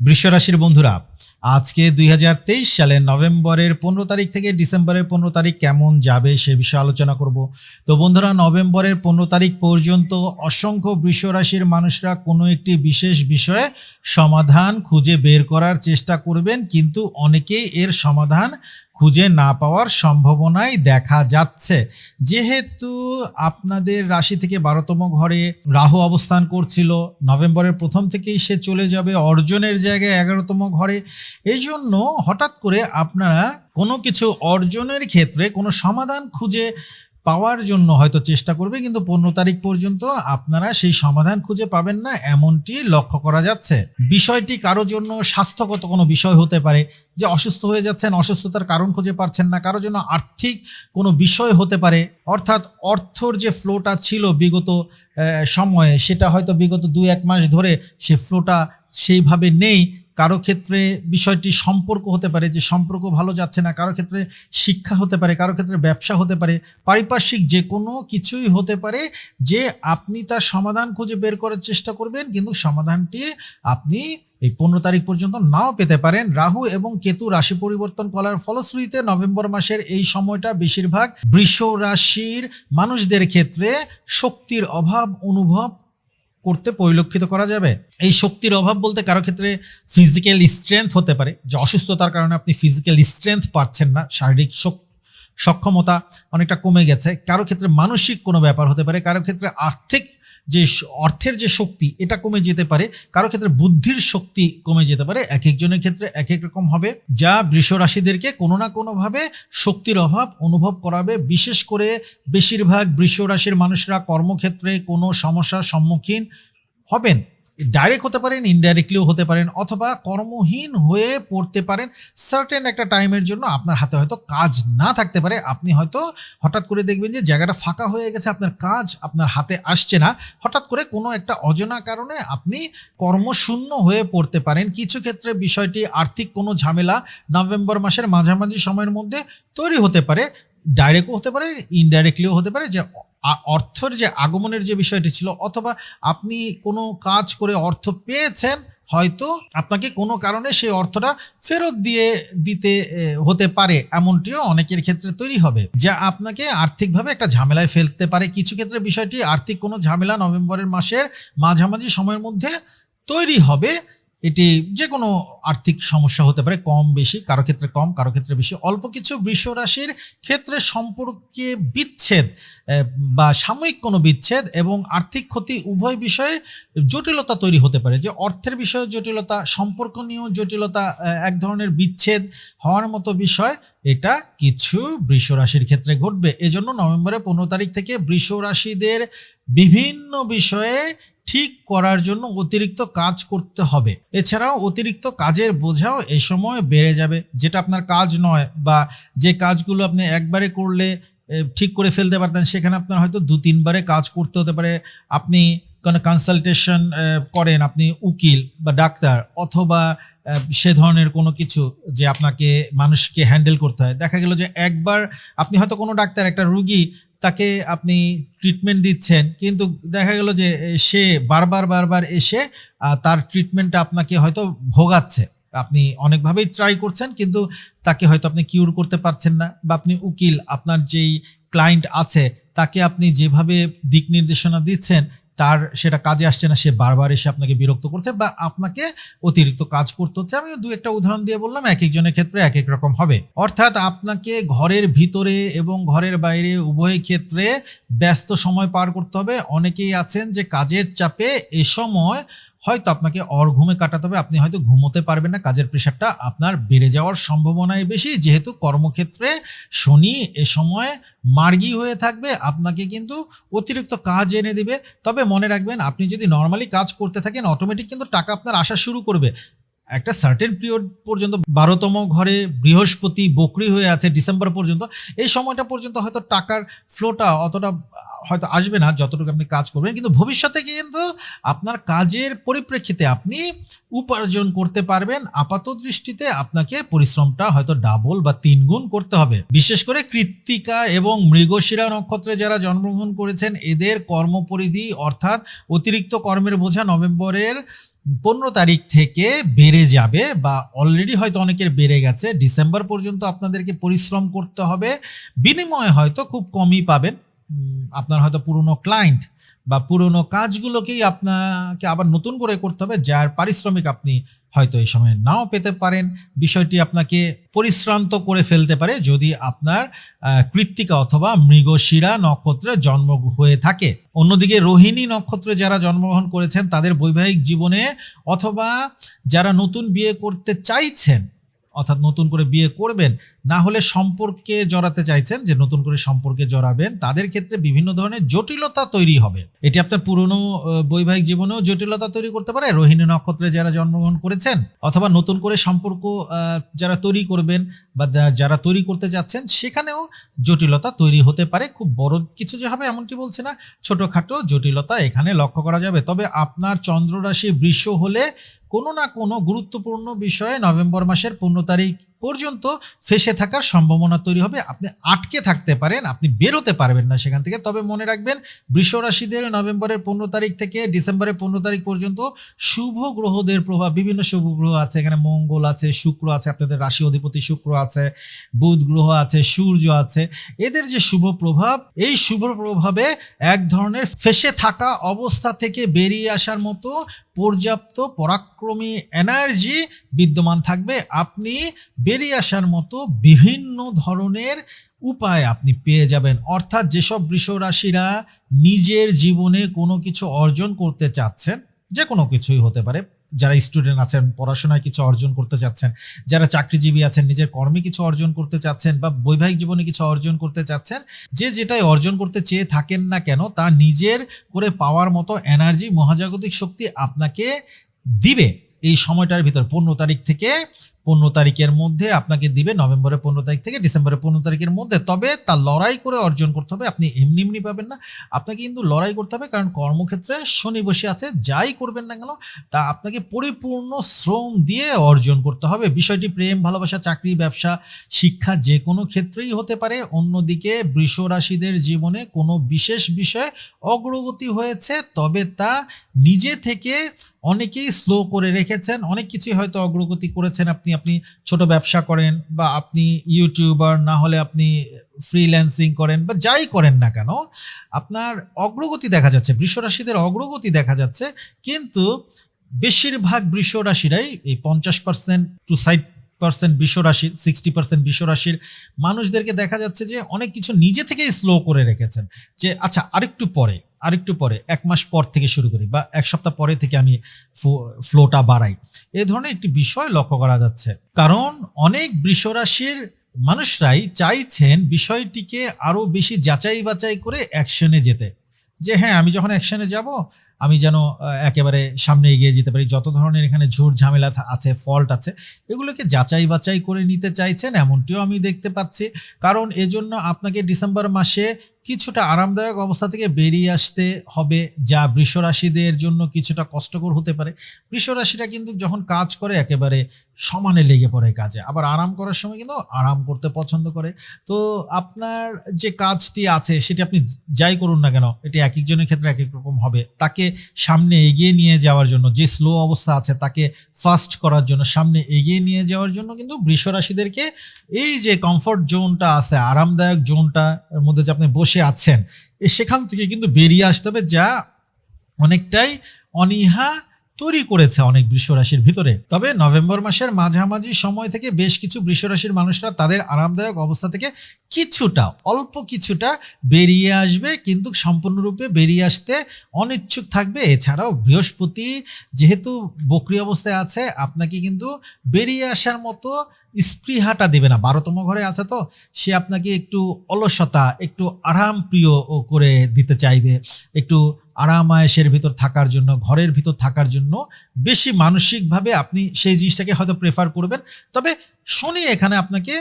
বৃষরাশির বন্ধুরা আজকে দুই সালের নভেম্বরের পনেরো তারিখ থেকে ডিসেম্বরের পনেরো তারিখ কেমন যাবে সে বিষয়ে আলোচনা করব। তো বন্ধুরা, নভেম্বরের পনেরো তারিখ পর্যন্ত অসংখ্য বৃষরাশির মানুষরা কোনো একটি বিশেষ বিষয়ে সমাধান খুঁজে বের করার চেষ্টা করবেন, কিন্তু অনেকেই এর সমাধান খুঁজে না পাওয়ার সম্ভাবনাই দেখা যাচ্ছে। যেহেতু আপনাদের রাশি থেকে বারোতম ঘরে রাহু অবস্থান করছিল, নভেম্বরের প্রথম থেকেই সে চলে যাবে, অর্জনের জায়গায় এগারোতম ঘরে। এই জন্য হঠাৎ করে আপনারা কোনো কিছু অর্জনের ক্ষেত্রে কোনো সমাধান খুঁজে পাওয়ার জন্য হয়তো চেষ্টা করবে, কিন্তু পনেরো তারিখ পর্যন্ত আপনারা সেই সমাধান খুঁজে পাবেন না, এমনটি লক্ষ্য করা যাচ্ছে। বিষয়টি কারোর জন্য স্বাস্থ্যগত কোনো বিষয় হতে পারে, যে অসুস্থ হয়ে যাচ্ছেন, অসুস্থতার কারণ খুঁজে পাচ্ছেন না কারোর জন্য আর্থিক কোনো বিষয় হতে পারে, অর্থাৎ অর্থর যে ফ্লোটা ছিল বিগত সময়ে, সেটা হয়তো বিগত দুই এক মাস ধরে সে ফ্লোটা সেইভাবে নেই কারও ক্ষেত্রে বিষয়টি সম্পর্ক হতে পারে, যে সম্পর্ক ভালো যাচ্ছে না, কারও ক্ষেত্রে শিক্ষা হতে পারে, কারও ক্ষেত্রে ব্যবসা হতে পারে, পারিপার্শ্বিক যে কোনো কিছুই হতে পারে, যে আপনি তার সমাধান খুঁজে বের করার চেষ্টা করবেন, কিন্তু সমাধানটি আপনি এই পনেরো তারিখ পর্যন্ত নাও পেতে পারেন। রাহু এবং কেতু রাশি পরিবর্তন করার ফলশ্রুতিতে নভেম্বর মাসের এই সময়টা বেশিরভাগ বৃষ রাশির মানুষদের ক্ষেত্রে শক্তির অভাব, অনুভব করতে পরিলক্ষিত করা যাবে। এই শক্তির অভাব বলতে কারও ক্ষেত্রে ফিজিক্যাল স্ট্রেংথ হতে পারে। যে অসুস্থতার কারণে আপনি ফিজিক্যাল স্ট্রেংথ পাচ্ছেন না, শারীরিক সক্ষমতা অনেকটা কমে গেছে। কারও ক্ষেত্রে মানসিক কোনো ব্যাপার হতে পারে, কারও ক্ষেত্রে আর্থিক যে অর্থের যে শক্তি, এটা কমে যেতে পারে। কারও ক্ষেত্রে বুদ্ধির শক্তি কমে যেতে পারে। এক একজনের ক্ষেত্রে এক এক রকম হবে। যা বৃষ রাশিদেরকে কোনো না কোনোভাবে শক্তির অভাব অনুভব করাবে। বিশেষ করে বেশিরভাগ বৃষ রাশির মানুষরা কর্মক্ষেত্রে কোনো সমস্যার সম্মুখীন হবেন। ডাইরেক্ট হতে পারেন ইনডাইরেক্টলিও হতে পারেন, অথবা কর্মহীন হয়ে পড়তে পারেন সার্টেন একটা টাইমের জন্য আপনার হাতে হয়তো কাজ না থাকতে পারে। আপনি হয়তো হঠাৎ করে দেখবেন যে জায়গাটা ফাঁকা হয়ে গেছে, আপনার কাজ আপনার হাতে আসছে না। হঠাৎ করে কোনো একটা অজানা কারণে আপনি কর্মশূন্য হয়ে পড়তে পারেন। কিছু ক্ষেত্রে বিষয়টি আর্থিক কোনো ঝামেলা নভেম্বর মাসের মাঝামাঝি সময়ের মধ্যে তৈরি হতে পারে ডাইরেক্টও হতে পারে ইনডাইরেক্টলিও হতে পারে, যে অর্থের যে আগমনের যে বিষয়টি ছিল, অথবা আপনি কোনো কাজ করে অর্থ পেয়েছেন, হয়তো আপনাকে কোনো কারণে সেই অর্থটা ফেরত দিয়ে দিতে হতে পারে। এমনটিও অনেকের ক্ষেত্রে তৈরি হবে, যা আপনাকে আর্থিকভাবে একটা ঝামেলায় ফেলতে পারে। কিছু ক্ষেত্রে বিষয়টি আর্থিক কোনো ঝামেলা নভেম্বরের মাসের মাঝামাঝি সময়ের মধ্যে তৈরি হবে। এটি যে কোনো আর্থিক সমস্যা হতে পারে, কম বেশি, কারও ক্ষেত্রে কম, কারও ক্ষেত্রে বেশি। অল্প কিছু বৃষ রাশির ক্ষেত্রে সম্পর্কে বিচ্ছেদ বা সাময়িক কোনো বিচ্ছেদ এবং আর্থিক ক্ষতি উভয় বিষয়ে জটিলতা তৈরি হতে পারে। যে অর্থের বিষয়ে জটিলতা সম্পর্ক নিয়েও জটিলতা এক ধরনের বিচ্ছেদ হওয়ার মতো বিষয়, এটা কিছু বৃষ রাশির ক্ষেত্রে ঘটবে। এজন্য নভেম্বরের পনেরো তারিখ থেকে বৃষ রাশিদের বিভিন্ন বিষয়ে ঠিক করার জন্য অতিরিক্ত কাজ করতে হবে। এছাড়াও অতিরিক্ত কাজের বোঝাও এই সময় বেড়ে যাবে। যেটা আপনার কাজ নয় বা যে কাজগুলো আপনি একবারে করলে ঠিক করে ফেলতে পারতেন, সেখানে আপনার হয়তো দু, তিনবারে কাজ করতে হতে পারে। আপনি কোনো কনসালটেশন করেন, আপনি উকিল বা ডাক্তার অথবা সে ধরনের কোনো কিছু যে আপনাকে, মানুষকে হ্যান্ডেল করতে হয়। দেখা গেল যে একবার আপনি হয়তো কোনো ডাক্তার, একটা রুগী তাকে আপনি ট্রিটমেন্ট দিচ্ছেন। কিন্তু দেখা গেল যে সে বারবার বারবার এসে তার ট্রিটমেন্টটা আপনাকে হয়তো ভোগাচ্ছে। আপনি অনেকভাবেই ট্রাই করছেন, কিন্তু তাকে হয়তো আপনি কিউর করতে পারছেন না বা আপনি উকিল, আপনার যেই ক্লায়েন্ট আছে, তাকে আপনি যেভাবে দিক নির্দেশনা দিচ্ছেন তার সেটা কাজে আসছে না, সে বারবার এসে আপনাকে বিরক্ত করছে বা আপনাকে অতিরিক্ত কাজ করতে হচ্ছে। আমি দু একটা উদাহরণ দিয়ে বললাম, এক একজনের ক্ষেত্রে এক এক রকম হবে। অর্থাৎ আপনাকে ঘরের ভিতরে এবং ঘরের বাইরে উভয় ক্ষেত্রে ব্যস্ত সময় পার করতে হবে। অনেকেই আছেন যে কাজের চাপে এ সময় হয়তো আপনাকে অর্ঘুমে কাটাতে হবে, আপনি হয়তো ঘুমোতে পারবেন না, কাজের প্রেশারটা আপনার বেড়ে যাওয়ার সম্ভাবনাই বেশি। যেহেতু কর্মক্ষেত্রে শনি এ সময় মার্গি হয়ে থাকবে, আপনাকে কিন্তু অতিরিক্ত কাজ এনে দিবে। তবে মনে রাখবেন, আপনি যদি নর্মালি কাজ করতে থাকেন অটোমেটিক কিন্তু টাকা আপনার আসা শুরু করবে। একটা সার্টেন পিরিয়ড পর্যন্ত বারোতম ঘরে বৃহস্পতি বকরি হয়ে আছে ডিসেম্বর পর্যন্ত, এই সময়টা পর্যন্ত হয়তো টাকার ফ্লোটা অতটা, হয়তো আসবে না যতটুকু আপনি কাজ করবেন, কিন্তু ভবিষ্যতে কিন্তু আপনার কাজের পরিপ্রেক্ষিতে আপনি উপার্জন করতে পারবেন। আপাত দৃষ্টিতে আপনাকে পরিশ্রমটা হয়তো ডাবল বা তিন গুণ করতে হবে। বিশেষ করে কৃত্তিকা এবং মৃগশিরা নক্ষত্রে যারা জন্মগ্রহণ করেছেন, এদের কর্মপরিধি অর্থাৎ অতিরিক্ত কর্মের বোঝা নভেম্বরের পনেরো তারিখ থেকে বেড়ে যাবে বা অলরেডি হয়তো অনেকের বেড়ে গেছে। ডিসেম্বর পর্যন্ত আপনাদেরকে পরিশ্রম করতে হবে। বিনিময়ে হয়তো খুব কমই পাবেন। আপনার হয়তো পুরনো ক্লায়েন্ট বা পুরনো কাজগুলোকেই আপনাকে আবার নতুন করে করতে হবে, যার পারিশ্রমিক আপনি হয়তো এই সময় নাও পেতে পারেন। বিষয়টি আপনাকে পরিশ্রান্ত করে ফেলতে পারে যদি আপনার কৃত্তিকা অথবা মৃগশিরা নক্ষত্রে জন্ম হয়ে থাকে। অন্যদিকে রোহিণী নক্ষত্রে যারা জন্মগ্রহণ করেছেন, তাদের বৈবাহিক জীবনে অথবা যারা নতুন বিয়ে করতে চাইছেন অর্থাৎ নতুন করে বিয়ে করবেন, না হলে সম্পর্কে জড়াতে চাইছেন যে নতুন করে সম্পর্কে জড়াবেন, তাদের ক্ষেত্রে বিভিন্ন ধরনের জটিলতা তৈরি হবে। এটি আপনার পুরনো বৈবাহিক জীবনেও জটিলতা তৈরি করতে পারে। রোহিণী নক্ষত্রে যারা জন্মগ্রহণ করেছেন অথবা নতুন করে সম্পর্ক যারা তৈরি করবেন বা যারা তৈরি করতে যাচ্ছেন সেখানেও জটিলতা তৈরি হতে পারে। খুব বড় কিছু যে হবে এমনটি বলছে না। ছোটোখাটো জটিলতা এখানে লক্ষ্য করা যাবে। তবে আপনার চন্দ্ররাশি বৃষ হলে কোনো না কোনো গুরুত্বপূর্ণ বিষয়ে নভেম্বর মাসের পনেরো তারিখ পর্যন্ত ফেসে থাকার সম্ভাবনা তৈরি হবে। আপনি আটকে থাকতে পারেন, আপনি বেরোতে পারবেন না সেখান থেকে। তবে মনে রাখবেন, বৃষ রাশিদের নভেম্বরের পনেরো তারিখ থেকে ডিসেম্বরের পনেরো তারিখ পর্যন্ত শুভ গ্রহদের প্রভাব, বিভিন্ন শুভ গ্রহ আছে। এখানে মঙ্গল আছে, শুক্র আছে, আপনাদের রাশি অধিপতি শুক্র আছে, বুধ গ্রহ আছে, সূর্য আছে। এদের যে শুভ প্রভাব, এই শুভ প্রভাবে এক ধরনের ফেসে থাকা অবস্থা থেকে বেরিয়ে আসার মতো পর্যাপ্ত পরাক্রমী এনার্জি বিদ্যমান থাকবে। আপনি বেরিয়ে আসার মতো বিভিন্ন ধরনের উপায় আপনি পেয়ে যাবেন। অর্থাৎ যেসব বৃষ রাশিরা নিজের জীবনে কোনো কিছু অর্জন করতে চাচ্ছেন, যে কোনো কিছুই হতে পারে। যারা স্টুডেন্ট আছেন, পড়াশোনায় কিছু অর্জন করতে চাচ্ছেন, যারা চাকরিজীবী আছেন, নিজের কর্মে কিছু অর্জন করতে চাচ্ছেন বা বৈবাহিক জীবনে কিছু অর্জন করতে চাচ্ছেন, যে যেটাই অর্জন করতে চেয়ে থাকেন না কেন, তা নিজের করে পাওয়ার মতো এনার্জি মহাজাগতিক শক্তি আপনাকে দিবে। এই সময়টার ভিতর, পনেরো তারিখ থেকে পনেরো তারিখের মধ্যে আপনাকে দিবে, নভেম্বরের পনেরো তারিখ থেকে ডিসেম্বরের পনেরো তারিখের মধ্যে। তবে তা লড়াই করে অর্জন করতে হবে, আপনি এমনি এমনি পাবেন না। আপনাকে কিন্তু লড়াই করতে হবে, কারণ কর্মক্ষেত্রে শনি বসে আছে, যাই করবেন না কেন, তা আপনাকে পরিপূর্ণ শ্রম দিয়ে অর্জন করতে হবে। বিষয়টি প্রেম, ভালোবাসা, চাকরি, ব্যবসা, শিক্ষা যে কোনো ক্ষেত্রেই হতে পারে। অন্যদিকে বৃষ রাশিদের জীবনে কোনো বিশেষ বিষয়ে অগ্রগতি হয়েছে, তবে তা নিজে থেকে অনেকেই স্লো করে রেখেছেন, অনেক কিছুই হয়তো অগ্রগতি করেছেন। আপনি আপনি ছোট ব্যবসা করেন বা আপনি ইউটিউবার না হলে আপনি ফ্রিল্যান্সিং করেন বা যাই করেন না কেন, আপনার অগ্রগতি দেখা যাচ্ছে বৃষ রাশিদের অগ্রগতি দেখা যাচ্ছে। কিন্তু বেশিরভাগ বৃষ রাশিরাই এই পঞ্চাশ পার্সেন্ট টু সাইড পার্সেন্ট বিশ্ব রাশির সিক্সটি পার্সেন্ট বিশ্ব রাশির মানুষদেরকে দেখা যাচ্ছে যে অনেক কিছু নিজে থেকেই স্লো করে রেখেছেন। যে আচ্ছা আরেকটু পরে আরেকটু পরে, এক মাস পর থেকে শুরু করি বা এক সপ্তাহ পরে থেকে আমি ফ্লোটা বাড়াই। এ ধরনের একটি বিষয় লক্ষ্য করা যাচ্ছে। কারণ অনেক বৃষরাশির মানুষরাই চাইছেন বিষয়টিকে আরও বেশি যাচাই বাছাই করে অ্যাকশনে যেতে। যে হ্যাঁ আমি যখন অ্যাকশনে যাব, আমি যেন একেবারে সামনে এগিয়ে যেতে পারি। যত ধরনের এখানে ঝুট ঝামেলা আছে ফল্ট আছে, এগুলোকে যাচাই বাছাই করে নিতে চাইছেন, এমনটিও আমি দেখতে পাচ্ছি। কারণ এজন্য আপনাকে ডিসেম্বর মাসে কিছুটা আরামদায়ক অবস্থা থেকে বেরিয়ে আসতে হবে যা বৃষরাশিদের জন্য কিছুটা কষ্টকর হতে পারে। বৃষরাশিরা কিন্তু যখন কাজ করে একেবারে সমানে লেগে পড়ে কাজে। আবার আরাম করার সময় কিন্তু আরাম করতে পছন্দ করে। তো আপনার যে কাজটি আছে, সেটি আপনি যাই করুন না কেন, এটি এক একজনের ক্ষেত্রে এক এক রকম হবে। তাকে সামনে এগিয়ে নিয়ে যাওয়ার জন্য, যে স্লো অবস্থা আছে, তাকে ফাস্ট করার জন্য, সামনে এগিয়ে নিয়ে যাওয়ার জন্য কিন্তু বৃষ রাশিদেরকে এই যে কমফর্ট জোনটা আছে, আরামদায়ক জোনটা এর মধ্যে যে আপনি বসে আছেন সেখান থেকে কিন্তু বেরিয়ে আসতে হবে, যা অনেকটাই অনীহা তৈরি করেছে অনেক বৃষ রাশির ভিতরে। তবে নভেম্বর মাসের মাঝামাঝি সময় থেকে বেশ কিছু বৃষ রাশির মানুষরা তাদের আরামদায়ক অবস্থা থেকে কিছুটা, অল্প কিছুটা বেরিয়ে আসবে, কিন্তু সম্পূর্ণরূপে বেরিয়ে আসতে অনিচ্ছুক থাকবে। এছাড়াও বৃহস্পতি যেহেতু বক্রি অবস্থায় আছে, আপনাকে কিন্তু বেরিয়ে আসার মতো স্পৃহাটা দেবে না। বারোতম ঘরে আছে তো, সে আপনাকে একটু অলসতা, একটু আরাম প্রিয় করে দিতে চাইবে। একটু আরামায়েশের ভিতর থাকার জন্য, ঘরের ভিতর থাকার জন্য বেশি মানসিকভাবে আপনি সেই জিনিসটাকে হয়তো প্রেফার করবেন। তবে শুনি এখানে আপনাকে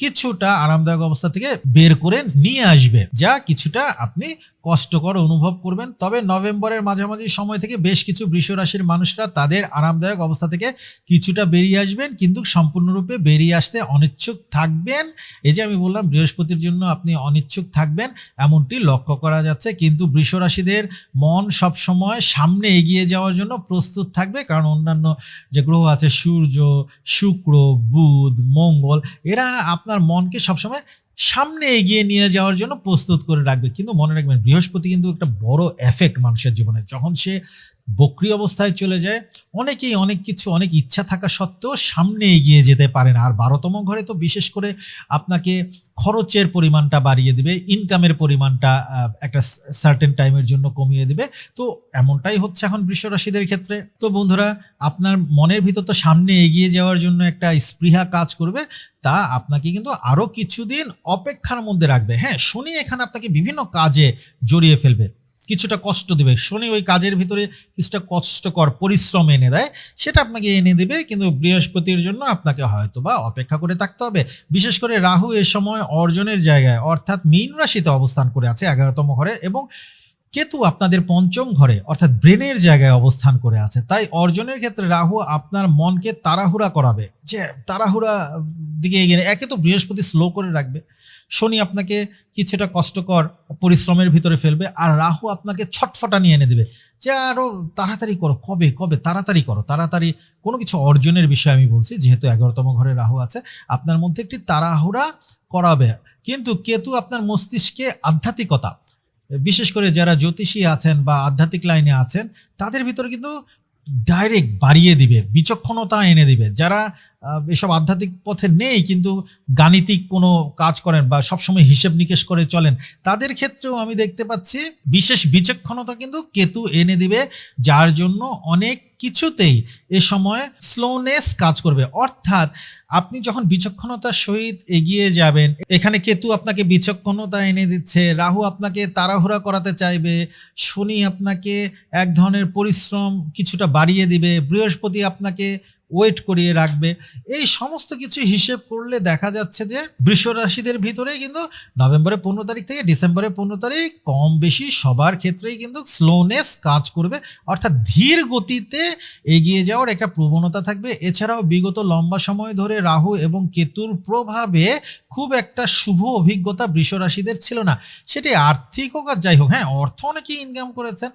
কিছুটা আরামদায়ক অবস্থা থেকে বের করে নিয়ে আসবে। যা কিছুটা আপনি কষ্টকর অনুভব করবেন। তবে নভেম্বরের মাঝামাঝি সময় থেকে বেশ কিছু বৃষ রাশির মানুষরা তাদের আরামদায়ক অবস্থা থেকে কিছুটা বেরিয়ে আসবেন, কিন্তু সম্পূর্ণরূপে বেরিয়ে আসতে অনিচ্ছুক থাকবেন। এই যে আমি বললাম, বৃহস্পতির জন্য আপনি অনিচ্ছুক থাকবেন, এমনটি লক্ষ্য করা যাচ্ছে। কিন্তু বৃষ রাশিদের মন সবসময় সামনে এগিয়ে যাওয়ার জন্য প্রস্তুত থাকবে, কারণ অন্যান্য যে গ্রহ আছে, সূর্য, শুক্র, বুধ, মঙ্গল, এরা আপনার মনকে সবসময় সামনে এগিয়ে নিয়ে যাওয়ার জন্য প্রস্তুত করে রাখবে। কিন্তু মনে রাখবেন, বৃহস্পতি কিন্তু একটা বড় এফেক্ট মানুষের জীবনে। যখন সে বক্রি অবস্থায় চলে যায়। অনেকেই অনেক কিছু, অনেক ইচ্ছা থাকা সত্ত্বেও সামনে এগিয়ে যেতে পারে না। আর বারোতম ঘরে তো বিশেষ করে আপনাকে খরচের পরিমাণটা বাড়িয়ে দিবে ইনকামের পরিমাণটা একটা সার্টেন টাইমের জন্য কমিয়ে দিবে। তো এমনটাই হচ্ছে এখন বৃষ রাশিদের ক্ষেত্রে। তো বন্ধুরা, আপনার মনের ভিতর তো সামনে এগিয়ে যাওয়ার জন্য একটা স্পৃহা কাজ করবে। তা আপনাকে কিন্তু আরও কিছুদিন অপেক্ষার মধ্যে রাখবে। হ্যাঁ শনি এখানে আপনাকে বিভিন্ন কাজে জড়িয়ে ফেলবে। কিছুটা কষ্ট দেবে। শনি ওই কাজের ভিতরে কিছুটা কষ্টকর পরিশ্রম এনে দেয়, সেটা আপনাকে এনে দেবে, কিন্তু বৃহস্পতির জন্য আপনাকে হয়তো বা অপেক্ষা করে থাকতে হবে। বিশেষ করে রাহু এ সময় অর্জনের জায়গায়, অর্থাৎ মীন রাশিতে অবস্থান করে আছে এগারোতম ঘরে এবং কেতু আপনাদের পঞ্চম ঘরে, অর্থাৎ ব্রেনের জায়গায় অবস্থান করে আছে। তাই অর্জনের ক্ষেত্রে রাহু আপনার মনকে তাড়াহুড়া করাবে। যে তাড়াহুড়া দিকে এগিয়ে একে তো বৃহস্পতি স্লো করে রাখবে। শনি আপনাকে কিছুটা কষ্টকর পরিশ্রমের ভিতরে ফেলবে আর রাহু আপনাকে ছটফটা নিয়ে এনে দেবে যে আরও তাড়াতাড়ি করো, কবে কবে, তাড়াতাড়ি করো। তাড়াতাড়ি কোনো কিছু অর্জনের বিষয়ে আমি বলছি, যেহেতু এগারোতম ঘরে রাহু আছে, আপনার মধ্যে একটি তাড়াহুড়া করাবে। কিন্তু কেতু আপনার মস্তিষ্কে আধ্যাত্মিকতা, বিশেষ করে যারা জ্যোতিষী আছেন বা আধ্যাত্মিক লাইনে আছেন, তাদের ভিতরে কিন্তু ডাইরেক্ট বাড়িয়ে দিবে, বিচক্ষণতা এনে দিবে। যারা এসব আধ্যাত্মিক পথে নেই কিন্তু গাণিতিক কোনো কাজ করেন বা সবসময় হিসেব নিকেশ করে চলেন, তাদের ক্ষেত্রেও আমি দেখতে পাচ্ছি বিশেষ বিচক্ষণতা কিন্তু কেতু এনে দিবে, যার জন্য অনেক কিছুতেই এ সময় স্লোনেস কাজ করবে। অর্থাৎ আপনি যখন বিচক্ষণতার সহিত এগিয়ে যাবেন, এখানে কেতু আপনাকে বিচক্ষণতা এনে দিচ্ছে, রাহু আপনাকে তাড়াহুড়া করাতে চাইবে, শনি আপনাকে এক ধরনের পরিশ্রম কিছুটা বাড়িয়ে দিবে, বৃহস্পতি আপনাকে ওয়েট করিয়ে রাখবে। এই সমস্ত কিছু হিসেব করলে দেখা যাচ্ছে যে বৃষ রাশিদের ভিতরে কিন্তু নভেম্বরের পনেরো তারিখ থেকে ডিসেম্বরের পনেরো তারিখ কম বেশি সবার ক্ষেত্রেই কিন্তু স্লোনেস কাজ করবে। অর্থাৎ ধীর গতিতে এগিয়ে যাওয়ার একটা প্রবণতা থাকবে। এছাড়াও বিগত লম্বা সময় ধরে রাহু এবং কেতুর প্রভাবে খুব একটা শুভ অভিজ্ঞতা বৃষ রাশিদের ছিল না। সেটি আর্থিক হোক আর যাই হোক হ্যাঁ অর্থ অনেকেই ইনকাম করেছেন।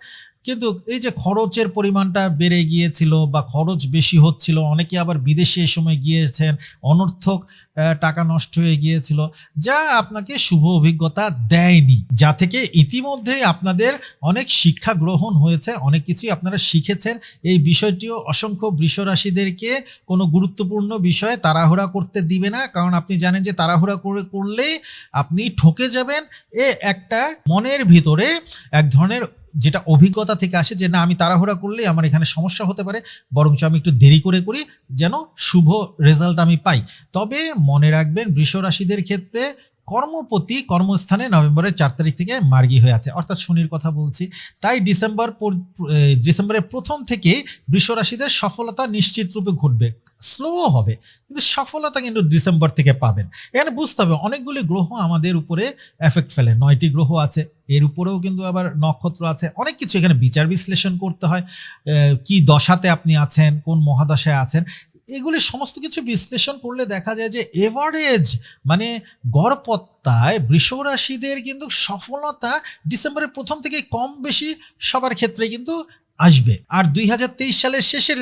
কিন্তু এই যে খরচের পরিমাণটা বেড়ে গিয়েছিল বা খরচ বেশি হচ্ছিল, অনেকে আবার বিদেশে এই সময় গিয়েছেন, অনর্থক টাকা নষ্ট হয়ে গিয়েছিল, যা আপনাকে শুভ অভিজ্ঞতা দেয়নি, যা থেকে ইতিমধ্যে আপনাদের অনেক শিক্ষা গ্রহণ হয়েছে, অনেক কিছুই আপনারা শিখেছেন। এই বিষয়টিও অসংখ্য বৃষ রাশিদেরকে কোনো গুরুত্বপূর্ণ বিষয়ে তাড়াহুড়া করতে দিবে না, কারণ আপনি জানেন যে তাড়াহুড়া করে করলেই আপনি ঠকে যাবেন, এ একটা মনের ভিতরে এক ধরনের যেটা অভিজ্ঞতা থেকে আসে যে না, আমি তাড়াহুড়া করলে আমার এখানে সমস্যা হতে পারে, বরঞ্চ আমি একটু দেরি করে করি যেন শুভ রেজাল্ট আমি পাই। তবে মনে রাখবেন, বৃষরাশিদের ক্ষেত্রে কর্মপতি কর্মস্থানে নভেম্বরের চার তারিখ থেকে মার্গী হয়ে আছে। অর্থাৎ শনির কথা বলছি। তাই ডিসেম্বর ডিসেম্বরের প্রথম থেকে বৃষ রাশিদের সফলতা নিশ্চিত রূপে ঘটবে। স্লো হবে, কিন্তু সফলতা কিন্তু ডিসেম্বর থেকে পাবেন। এখানে বুঝতে হবে, অনেকগুলি গ্রহ আমাদের উপরে এফেক্ট ফেলে। নয়টি গ্রহ আছে, এর উপরেও কিন্তু আবার নক্ষত্র আছে। অনেক কিছু এখানে বিচার বিশ্লেষণ করতে হয়। কি দশাতে আপনি আছেন, কোন মহাদশায় আছেন। এগুলি সমস্ত কিছু বিশ্লেষণ করলে দেখা যায় যে এভারেজ মানে গড়পত্তায় বৃষ রাশিদের কিন্তু সফলতা ডিসেম্বরের প্রথম থেকে কম বেশি সবার ক্ষেত্রে কিন্তু আসবে। আর দুই হাজার তেইশ সালের শেষের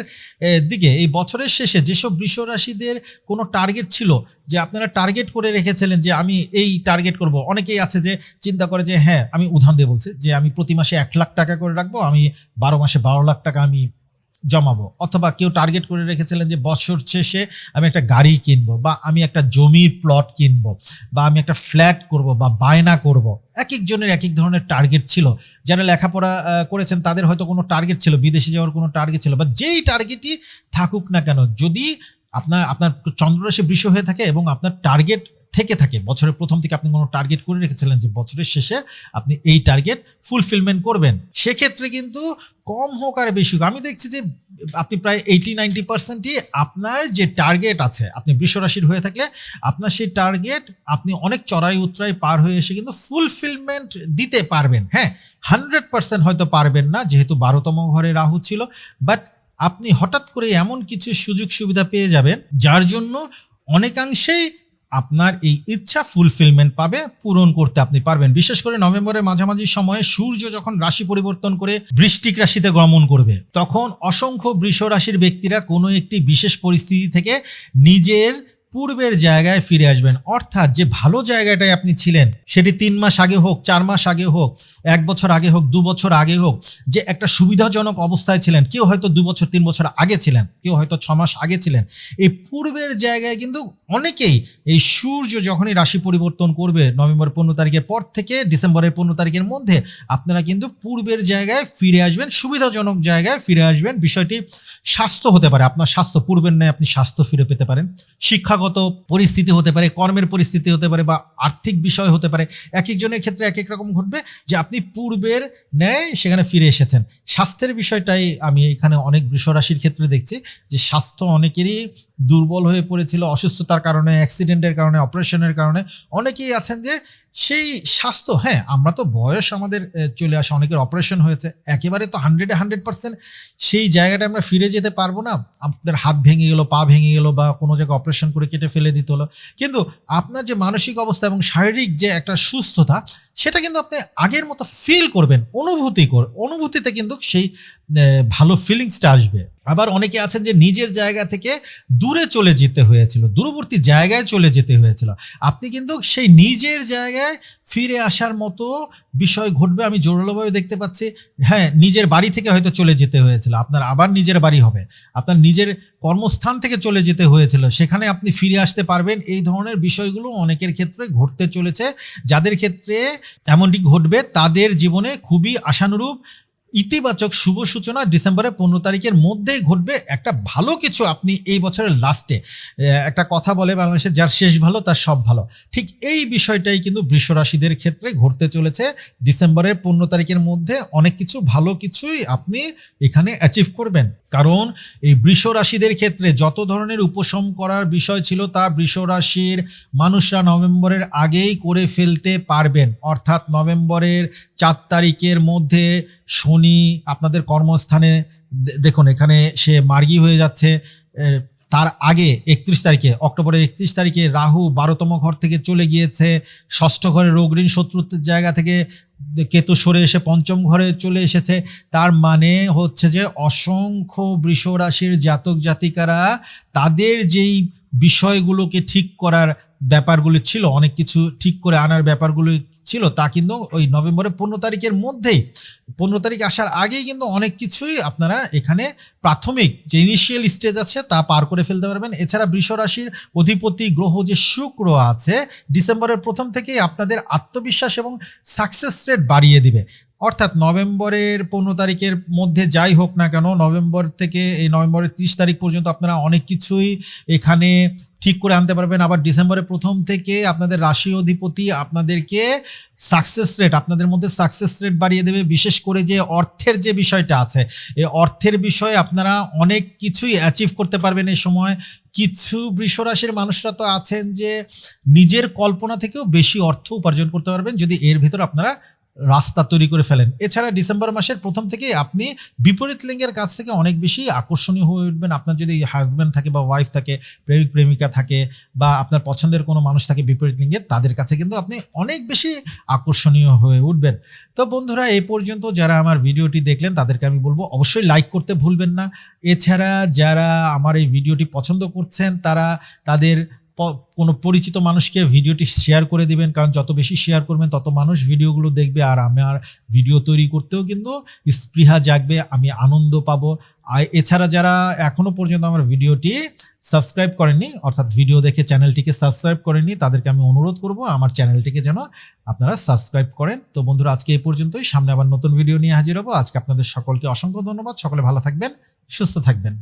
দিকে, এই বছরের শেষে যেসব বৃষ রাশিদের কোনো টার্গেট ছিল যে আপনারা টার্গেট করে রেখেছিলেন যে আমি এই টার্গেট করব, অনেকেই আছে যে চিন্তা করে যে হ্যাঁ আমি উদাহরণ দিয়ে বলছি যে আমি প্রতি মাসে এক লাখ টাকা করে রাখব, আমি বারো মাসে বারো লাখ টাকা আমি জমাবো। অথবা কেউ টার্গেট করে রেখেছিলেন যে বছর শেষে আমি একটা গাড়ি কিনবো বা আমি একটা জমির প্লট কিনবো বা আমি একটা ফ্ল্যাট করব বা বায়না করব। এক একজনের এক এক ধরনের টার্গেট ছিল। যারা লেখাপড়া করেছেন তাদের হয়তো কোনো টার্গেট ছিল, বিদেশে যাওয়ার কোনো টার্গেট ছিল বা যেই টার্গেটই থাকুক না কেন, যদি আপনার আপনার চন্দ্ররাশি বৃষ হয়ে থাকে এবং আপনার টার্গেট থেকে থাকে, বছরের প্রথম থেকে আপনি কোনো টার্গেট করে রেখেছিলেন যে বছরের শেষে আপনি এই টার্গেট ফুলফিলমেন্ট করবেন। সেক্ষেত্রে কিন্তু কম হোক আর বেশি হোক, আমি দেখছি যে আপনি প্রায় এইটি নাইনটি পার্সেন্টই আপনার যে টার্গেট আছে, আপনি বৃষরাশির হয়ে থাকলে আপনার সেই টার্গেট আপনি অনেক চড়াই উতরাই পার হয়ে এসে কিন্তু ফুলফিলমেন্ট দিতে পারবেন। হ্যাঁ হান্ড্রেড পার্সেন্ট হয়তো পারবেন না, যেহেতু বারোতম ঘরে রাহু ছিল বাট আপনি হঠাৎ করে এমন কিছু সুযোগ সুবিধা পেয়ে যাবেন, যার জন্য অনেকাংশেই আপনার এই ইচ্ছা ফুলফিলমেন্ট পাবে, পূরণ করতে আপনি পারবেন। বিশেষ করে নভেম্বরের মাঝামাঝি সময়ে সূর্য যখন রাশি পরিবর্তন করে বৃষ্টিক রাশিতে গমন করবে, তখন অসংখ্য বৃষ রাশির ব্যক্তিরা কোনো একটি বিশেষ পরিস্থিতি থেকে নিজের পূর্বের জায়গায় ফিরে আসবেন। অর্থাৎ যে ভালো জায়গাটায় আপনি ছিলেন, সেটি তিন মাস আগে হোক, চার মাস আগে হোক, এক বছর আগে হোক, দু বছর আগে হোক, যে একটা সুবিধাজনক অবস্থায় ছিলেন, কেউ হয়তো দু বছর, তিন বছর আগে ছিলেন, কেউ হয়তো ছ মাস আগে ছিলেন। এই পূর্বের জায়গায় কিন্তু অনেকেই এই সূর্য যখনই রাশি পরিবর্তন করবে নভেম্বর পনেরো তারিখের পর থেকে ডিসেম্বরের পনেরো তারিখের মধ্যে, আপনারা কিন্তু পূর্বের জায়গায় ফিরে আসবেন, সুবিধাজনক জায়গায় ফিরে আসবেন। বিষয়টি স্বাস্থ্য হতে পারে, আপনার স্বাস্থ্য পূর্বের ন্যায় আপনি স্বাস্থ্য ফিরে পেতে পারেন। শিক্ষাগত পরিস্থিতি হতে পারে, কর্মের পরিস্থিতি হতে পারে বা আর্থিক বিষয় হতে পারে, এক একজনের ক্ষেত্রে এক এক রকম ঘটবে যে আপনি পূর্বের ন্যায় সেখানে ফিরে এসেছেন। স্বাস্থ্যের বিষয়টাই আমি এখানে অনেক বৃষরাশির ক্ষেত্রে দেখছি যে স্বাস্থ্য অনেকেরই দুর্বল হয়ে পড়েছিল, অসুস্থতার কারণে অ্যাক্সিডেন্টের কারণে অপারেশনের কারণে। অনেকেই আছেন যে সেই স্বাস্থ্য হ্যাঁ আমরা তো বয়স আমাদের চলে আসে, অনেকের অপারেশন হয়েছে, একেবারে তো হান্ড্রেডে হান্ড্রেড পার্সেন্ট সেই জায়গাটা আমরা ফিরে যেতে পারব না। আপনার হাত ভেঙে গেলো, পা ভেঙে গেলো বা কোনো জায়গায় অপারেশন করে কেটে ফেলে দিতে হলো। কিন্তু আপনার যে মানসিক অবস্থা এবং শারীরিক যে একটা সুস্থতা, সেটা কিন্তু আপনি আগের মতো ফিল করবেন, অনুভূতি কর, অনুভূতিতে কিন্তু সেই ভালো ফিলিংসটা আসবে। আবার অনেকে আছেন যে নিজের জায়গা থেকে দূরে চলে যেতে হয়েছিল, দূরবর্তী জায়গায় চলে যেতে হয়েছিল। আপনি কিন্তু সেই নিজের জায়গায় ফিরে আসার মতো বিষয় ঘটবে, আমি জোরালোভাবে দেখতে পাচ্ছি। হ্যাঁ নিজের বাড়ি থেকে হয়তো চলে যেতে হয়েছিল, আপনার আবার নিজের বাড়ি হবে, আপনার নিজের কর্মস্থান থেকে চলে যেতে হয়েছিল, সেখানে আপনি ফিরে আসতে পারবেন। এই ধরনের বিষয়গুলো অনেকের ক্ষেত্রে ঘটতে চলেছে, যাদের ক্ষেত্রে এমনটি ঘটবে, তাদের জীবনে খুবই আশানুরূপ ইতিবাচক শুভ সূচনা ডিসেম্বরের পনেরো তারিখের মধ্যেই ঘটবে। একটা ভালো কিছু আপনি এই বছরের লাস্টে একটা কথা বলে বাংলাদেশে, যার শেষ ভালো, তার সব ভালো। ঠিক এই বিষয়টাই কিন্তু বৃষরাশিদের ক্ষেত্রে ঘটতে চলেছে। ডিসেম্বরের পনেরো তারিখের মধ্যে অনেক কিছু, ভালো কিছুই আপনি এখানে অ্যাচিভ করবেন। কারণ এই বৃষ রাশিদের ক্ষেত্রে যত ধরনের উপশম করার বিষয় ছিল তা বৃষ রাশির মানুষরা নভেম্বরের আগেই করে ফেলতে পারবেন। অর্থাৎ নভেম্বরের চার তারিখের মধ্যে শনি আপনাদের কর্মস্থানে দেখুন এখানে সে মার্গি হয়ে যাচ্ছে তার আগে একত্রিশ তারিখে, অক্টোবরের একত্রিশ তারিখে রাহু বারোতম ঘর থেকে চলে গিয়েছে। ষষ্ঠ ঘরে রোগ ঋণ শত্রুত্বের জায়গা থেকে কেতু সরে এসে পঞ্চম ঘরে চলে এসেছে। তার মানে হচ্ছে যে অসংখ্য বৃষ রাশির জাতক জাতিকারা তাদের যেই বিষয়গুলোকে ঠিক করার ব্যাপারগুলো ছিল, অনেক কিছু ঠিক করে আনার ব্যাপারগুলো ছিল, তা কিন্তু ওই নভেম্বরের পনেরো তারিখের মধ্যেই। পনেরো তারিখ আসার আগেই কিন্তু অনেক কিছুই আপনারা এখানে প্রাথমিক যে ইনিশিয়াল স্টেজ আছে, তা পার করে ফেলতে পারবেন। এছাড়া রাশির অধিপতি গ্রহ যে শুক্র আছে, ডিসেম্বরের প্রথম থেকেই আপনাদের আত্মবিশ্বাস এবং সাকসেস রেট বাড়িয়ে দিবে। অর্থাৎ নভেম্বরের পনেরো তারিখের মধ্যে যাই হোক না কেন, নভেম্বর থেকে এই নভেম্বরের ত্রিশ তারিখ পর্যন্ত আপনারা অনেক কিছুই এখানে ঠিক করে আনতে পারবেন। আবার ডিসেম্বরের প্রথম থেকে আপনাদের রাশি অধিপতি আপনাদেরকে সাকসেস রেট আপনাদের মধ্যে সাকসেস রেট বাড়িয়ে দেবে। বিশেষ করে যে অর্থের যে বিষয়টা আছে, এই অর্থের বিষয়ে আপনারা অনেক কিছুই অ্যাচিভ করতে পারবেন এই সময়। কিছু বৃষ রাশির মানুষরা তো আছেন যে নিজের কল্পনা থেকেও বেশি অর্থ উপার্জন করতে পারবেন। যদি এর ভিতর আপনারা রাস্তা তৈরি করে ফেলেন। এছাড়া ডিসেম্বর মাসের প্রথম থেকে আপনি বিপরীত লিঙ্গের কাছ থেকে অনেক বেশি আকর্ষণীয় হয়ে উঠবেন। আপনার যদি হাজব্যান্ড থাকে বা ওয়াইফ থাকে, প্রেমিক, প্রেমিকা থাকে বা আপনার পছন্দের কোনো মানুষ থাকে বিপরীত লিঙ্গের তাদের কাছে কিন্তু আপনি অনেক বেশি আকর্ষণীয় হয়ে উঠবেন। তো বন্ধুরা এ পর্যন্ত যারা আমার ভিডিওটি দেখলেন, তাদেরকে আমি বলব অবশ্যই লাইক করতে ভুলবেন না। এছাড়া যারা আমার এই ভিডিওটি পছন্দ করছেন, তারা তাদের কোনো পরিচিত মানুষকে ভিডিওটি শেয়ার করে দিবেন, কারণ যত বেশি শেয়ার করবেন, তত মানুষ ভিডিওগুলো দেখবে, আর আমার ভিডিও তৈরি করতেও কিন্তু স্পৃহা জাগবে, আমি আনন্দ পাবো। আর এছাড়া যারা এখনও পর্যন্ত আমার ভিডিওটি সাবস্ক্রাইব করেননি, অর্থাৎ ভিডিও দেখে চ্যানেলটিকে সাবস্ক্রাইব করেননি, তাদেরকে আমি অনুরোধ করব আমার চ্যানেলটিকে যেন আপনারা সাবস্ক্রাইব করেন। তো বন্ধুরা, আজকে এই পর্যন্তই, সামনে আবার নতুন ভিডিও নিয়ে হাজির হব। আজকে আপনাদের সকলকে অসংখ্য ধন্যবাদ, সকলে ভালো থাকবেন, সুস্থ থাকবেন।